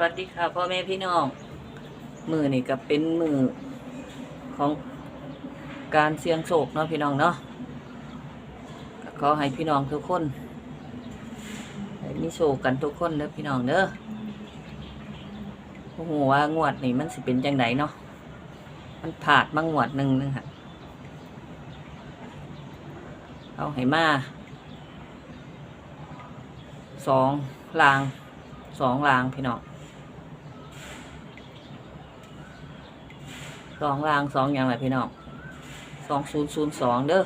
วัสดีค่ะพ่อแม่พี่น้อง มือนี่ก็เป็นมือของการเสี่ยงโชคเนาะพี่น้องเนาะขอให้พี่น้องทุกคนมีโชคกันทุกคนเด้อพี่น้องเด้อโอ้โหว่างวดนี่มันสิเป็นจังไดเนาะมันผาดมางวดหนึ่งนึงค่ะเอาให้มาสองลางสองลางพี่น้อง สองรางสองอย่างไรพี่น้องสองศูนย์ศูนย์สองเด้อ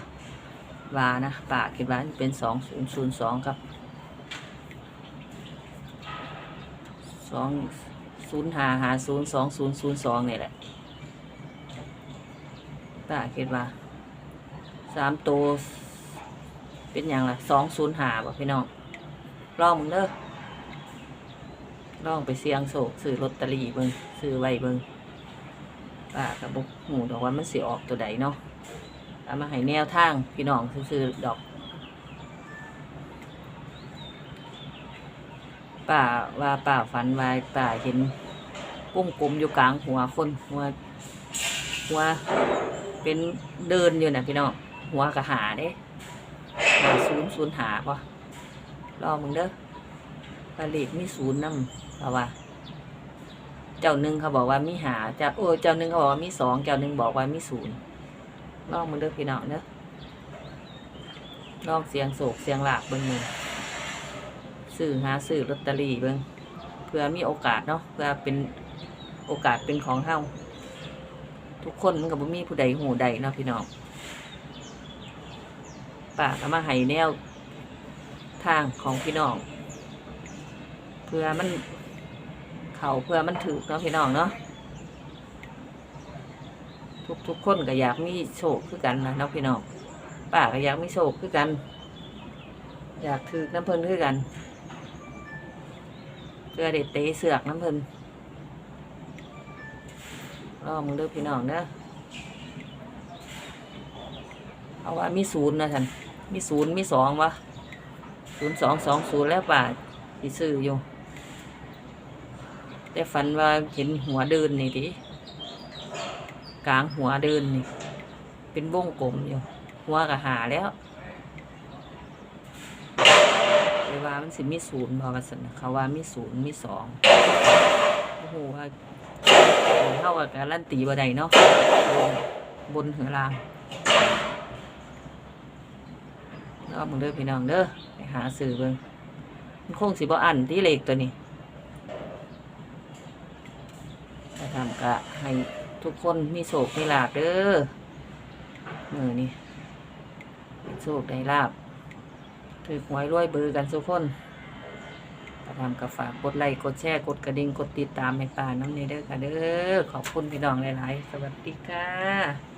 วานะป่าคิดว่าเป็นสองศูนย์ศูนย์สองครับสองศูนย์หาหาศูนย์สองศูนย์ศูนย์สองนี่แหละป่าคิดว่าสามตัวเป็นอย่างไรสองศูนย์หาบ่พี่น้องลองมึงเด้อลองไปเสี่ยงโศกซื้อลอตเตอรี่เบิงซื้อไว้เบิ่ง ป้ากับบุกหูดอกว่ามันสิออกตัวใดเนาะเอามาให้แนวทางพี่น้องซื้อดอกป้าว่าป้าฝันว่าป้าเห็นกุ้งกลมอยู่กลางหัวคนหัวหัวเป็นเดินอยู่นะพี่น้องหัวกระหาเด้หาศูนย์ศูนย์หาปะรอมึงเด้อผลิตมีศูนย์นำเอาว่า เจ้าหนึ่งเขาบอกว่ามีหาเจ้าโอ้เจ้าหนึ่งเขาบอกว่ามีสองเจ้าหนึ่งบอกว่ามีศูนย์ลองมึงเด้อพี่น้องเด้อลองเสียงโศกเสียงหลากเบิ่งมือซื้อหาซื้อลอตเตอรี่เบิ่งเพื่อมีโอกาสเนาะเพื่อเป็นโอกาสเป็นของเฮาทุกคนมันก็บ่มีผู้ใดหูใดเนาะพี่น้องป้าก็มาให้แนวทางของพี่น้อง เพื่อมัน เขาเพื่อมันถือเนาะพี่น้องเนาะทุกทุกคนก็อยากมีโชคคือกันนะเนาะพี่น้องป้าก็อยากมีโชคคือกัน อยากถือน้ำเพลินคือกันเพื่อเด็ดเตะเสือกน้ำเพลินรอมึงเด้อพี่น้องเด้อเอาว่ามีศูนย์นะท่านมีศูนย์มีสองวะศูนย์สองสองศูนย์แล้วป่าที่ซื้ออยู่ แต่ฝันว่าเห็นหัวเดินนี่ดิกลางหัวเดินนี่ เป็นวงกลมอยู่ หัวกะหาแล้วเลยว่ามันสิมีศูนย์บอกกันสันนะเขาว่ามีศูนย์มีสองโอ้โหว่าเท่ากับการันตีบ่ได้เนาะบนหัวลางแล้วมึงเด้อพี่น้องเด้อไปหาสื่อเบิ่งมันคงสิบ่อันที่เลขตัวนี้ จะทำ ก็ให้ทุกคนมีโศกมีลาบเด้อมือนี่โศกได้ลาบถือหวยรวยเบอร์กันทุกคนจะทำกะฝากกดไลค์กดแชร์กดกระดิ่งกดติดตามให้ป่าน้ำเนเด้อค่ะเด้อขอบคุณพี่น้องหลาย ๆ สวัสดีค่ะ